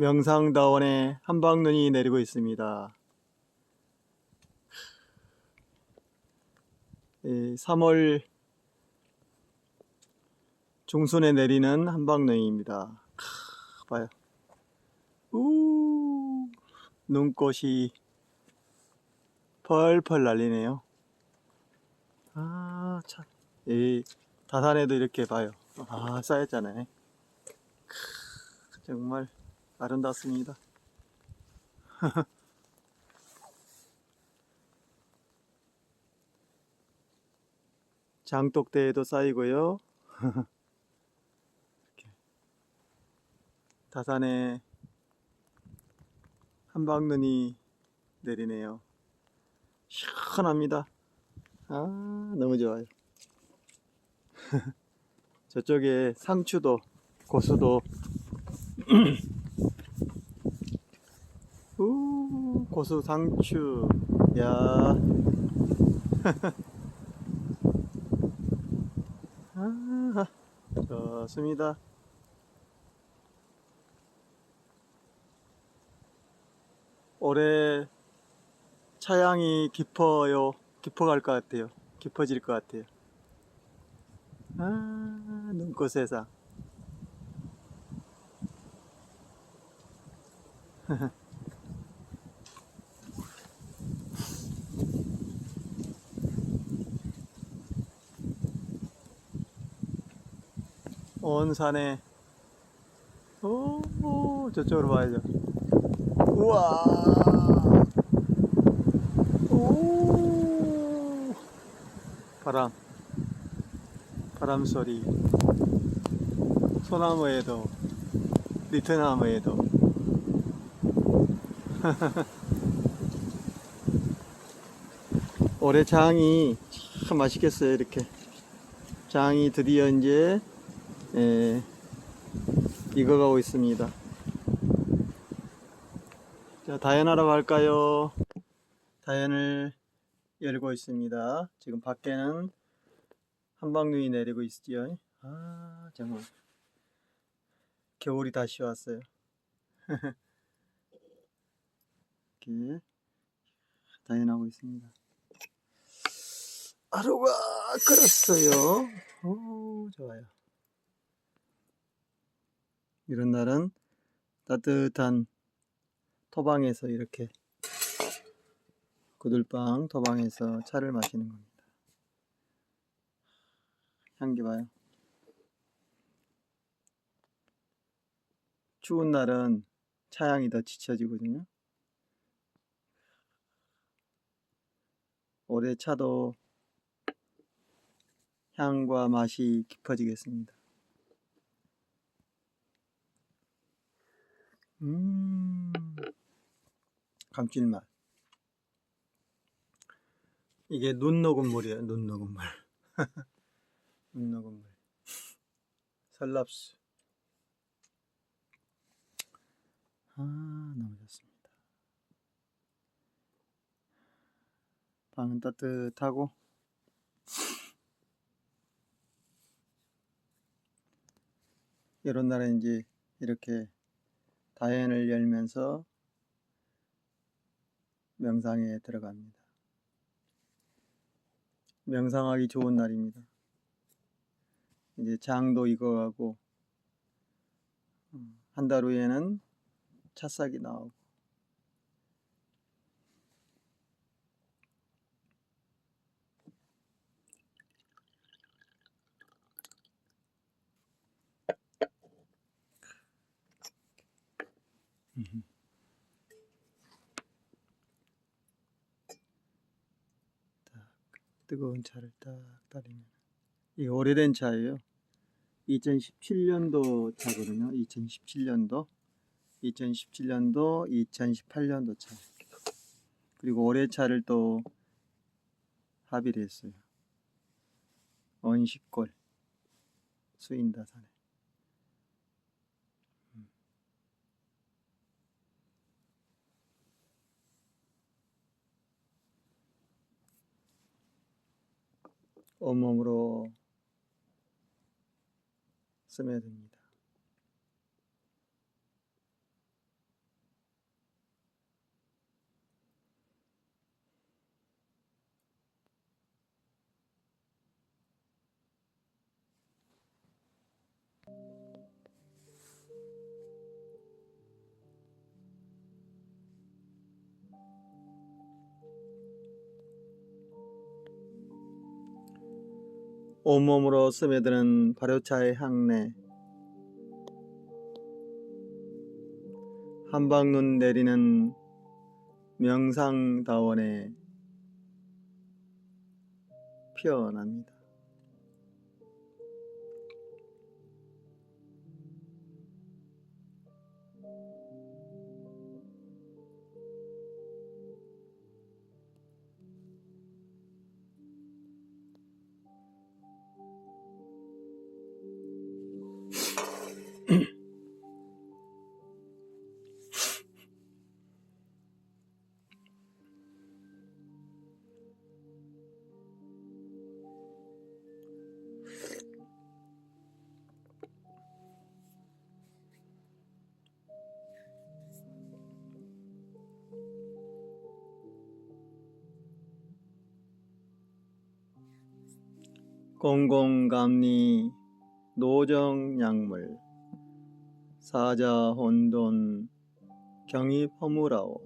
명상다원에 한방눈이 내리고 있습니다. 예, 3월 중순에 내리는 한방눈입니다. 크, 봐요. 우, 눈꽃이 펄펄 날리네요. 아, 참. 이 다산에도 이렇게 봐요. 아, 쌓였잖아요. 크, 정말 아름답습니다. 장독대에도 쌓이고요. 다산에 한방눈이 내리네요. 시원합니다. 아, 너무 좋아요. 저쪽에 상추도, 고수도, 우, 고수 상추, 야. 아, 좋습니다. 올해 차양이 깊어요. 깊어갈 것 같아요. 깊어질 것 같아요. 아, 눈꽃 세상. 온 산에, 오, 오, 저쪽으로 봐야죠. 우와, 오, 바람, 바람 소리. 소나무에도, 리트나무에도. 올해 장이 참 맛있겠어요, 이렇게. 장이 드디어 이제, 에, 익어가고 있습니다. 자, 다연하러 갈까요? 다연을 열고 있습니다. 지금 밖에는 한방눈이 내리고 있지요. 아, 정말. 겨울이 다시 왔어요. 이렇게 다연하고 있습니다. 하루가 끌었어요. 오, 좋아요. 이런 날은 따뜻한 토방에서 이렇게 구들방 토방에서 차를 마시는 겁니다. 향기 봐요. 추운 날은 차향이 더 지쳐지거든요. 올해 차도 향과 맛이 깊어지겠습니다. 음, 감칠맛. 이게 눈 녹은 물이에요, 눈 녹은 물. 눈 녹은 물. 설랍수. 아, 너무 좋습니다. 방은 따뜻하고, 이런 날에 이제 이렇게 다연을 열면서 명상에 들어갑니다. 명상하기 좋은 날입니다. 이제 장도 익어가고 한 달 후에는 찻싹이 나오고 뜨거운 차를 딱 따르면 이 오래된 차예요. 2017년도 차거든요. 2017년도, 2017년도, 2018년도 차. 그리고 올해 차를 또 합의를 했어요. 언식골 수인다산에. 온몸으로 스며듭니다. 온몸으로 스며드는 발효차의 향내 한방눈 내리는 명상다원에 피어납니다. 공공감리 노정약물 사자혼돈 경입허무라오